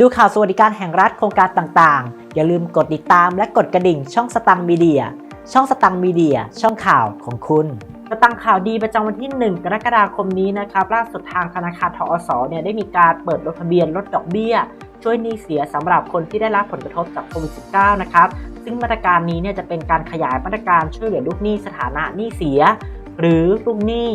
ดูข่าวสวัสดิการแห่งรัฐโครงการต่างๆ อย่าลืมกดติดตามและกดกระดิ่งช่องสตังมีเดีย ช่องสตังมีเดีย ช่องข่าวของคุณสตังข่าวดีประจำวันที่ 1 กรกฎาคมนี้นะครับล่าสุดทางธนาคารทอสเนี่ยได้มีการเปิดลดทะเบียนลดดอกเบี้ย ช่วยหนี้เสียสำหรับคนที่ได้รับผลกระทบจากโควิด -19 นะครับซึ่งมาตรการนี้เนี่ยจะเป็นการขยายมาตรการช่วยเหลือลูกหนี้สถานะหนี้เสีย หรือลูกหนี้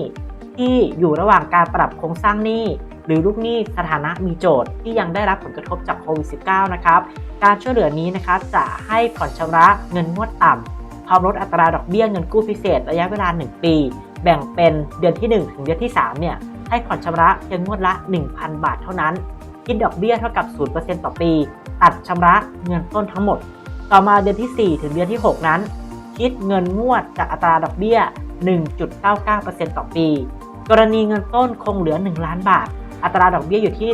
ที่อยู่ระหว่างการปรับโครงสร้างหนี้ หรือลูกหนี้สถานะมีโจทย์ที่ยังได้รับผลกระทบจากโควิด -19 นะครับการช่วยเหลือนี้นะครับจะให้ผ่อนชำระเงินงวดต่ำพร้อมลดอัตราดอกเบี้ยเงินกู้พิเศษระยะเวลา 1 ปี แบ่งเป็นเดือนที่ 1 ถึงเดือนที่3เนี่ยให้ผ่อนชำระเพียงงวดละ 1,000 บาทเท่านั้นคิดดอกเบี้ยเท่ากับ 0%ต่อปี ตัดชำระเงินต้นทั้งหมด ต่อมาเดือนที่ 4 ถึงเดือนที่ 6 นั้น คิดเงินงวดจากอัตราดอกเบี้ย 1.99%ต่อปี กรณีเงินต้นคงเหลือ 1 ล้านบาท อัตราดอกเบี้ยอยู่ที่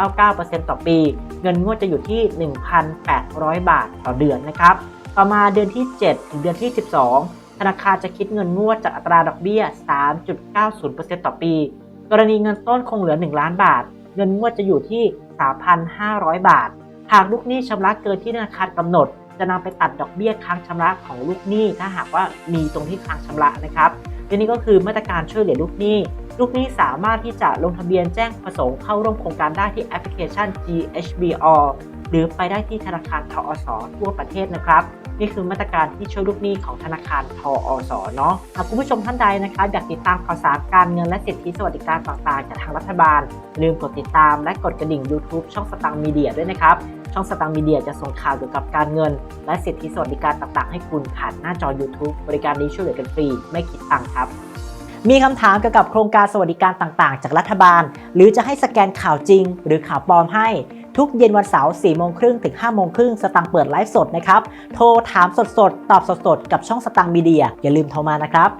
1.99%ต่อปี เงินงวดจะอยู่ที่ 1,800 บาทต่อเดือนนะครับ ต่อมาเดือนที่ 7 ถึงเดือนที่ 12 ธนาคารจะคิดเงินงวดจากอัตราดอกเบี้ย 3.90%ต่อปี กรณีเงินต้นคงเหลือ 1 ล้านบาท เงินงวดจะอยู่ที่ 3,500 บาท หากลูกหนี้ชำระเกินที่ธนาคารกำหนดจะนำไปตัดดอกเบี้ยค้างชำระของลูกหนี้ถ้าหากว่ามีตรงที่ค้างชำระนะครับ และนี่ก็คือมาตรการช่วยเหลือลูกหนี้ ลูกหนี้สามารถที่จะลงทะเบียนแจ้งประสงค์เข้าร่วมโครงการได้ที่แอปพลิเคชัน GHBO หรือไปได้ที่ธนาคารทอสทั่วประเทศนะครับ นี่คือมาตรการที่ช่วยลูกหนี้ของธนาคารทอสเนาะหากคุณผู้ชมท่านใดนะคะอยากติดตามข่าวสารการเงินและสิทธิสวัสดิการต่างๆจากทางรัฐบาล ลืมกดติดตามและกดกระดิ่ง YouTube ช่องสตังมีเดียด้วยนะครับช่องสตังมีเดียจะส่งข่าวเกี่ยวกับการเงิน และสิทธิสวัสดิการต่างๆ ให้คุณผ่านหน้าจอ YouTube บริการนี้ช่วยเหลือกันฟรีไม่คิดตังค์ครับมีคำถามเกี่ยวกับโครงการสวัสดิการต่างๆ จากรัฐบาล หรือจะให้สแกนข่าวจริง หรือข่าวปลอมให้ ทุกเย็นวันเสาร์4โมงครึ่งถึง5โมงครึ่งสตังค์เปิดไลฟ์สดนะครับ โทรถามสดๆ ตอบสดๆ กับช่องสตังค์มีเดีย อย่าลืมโทรมานะครับ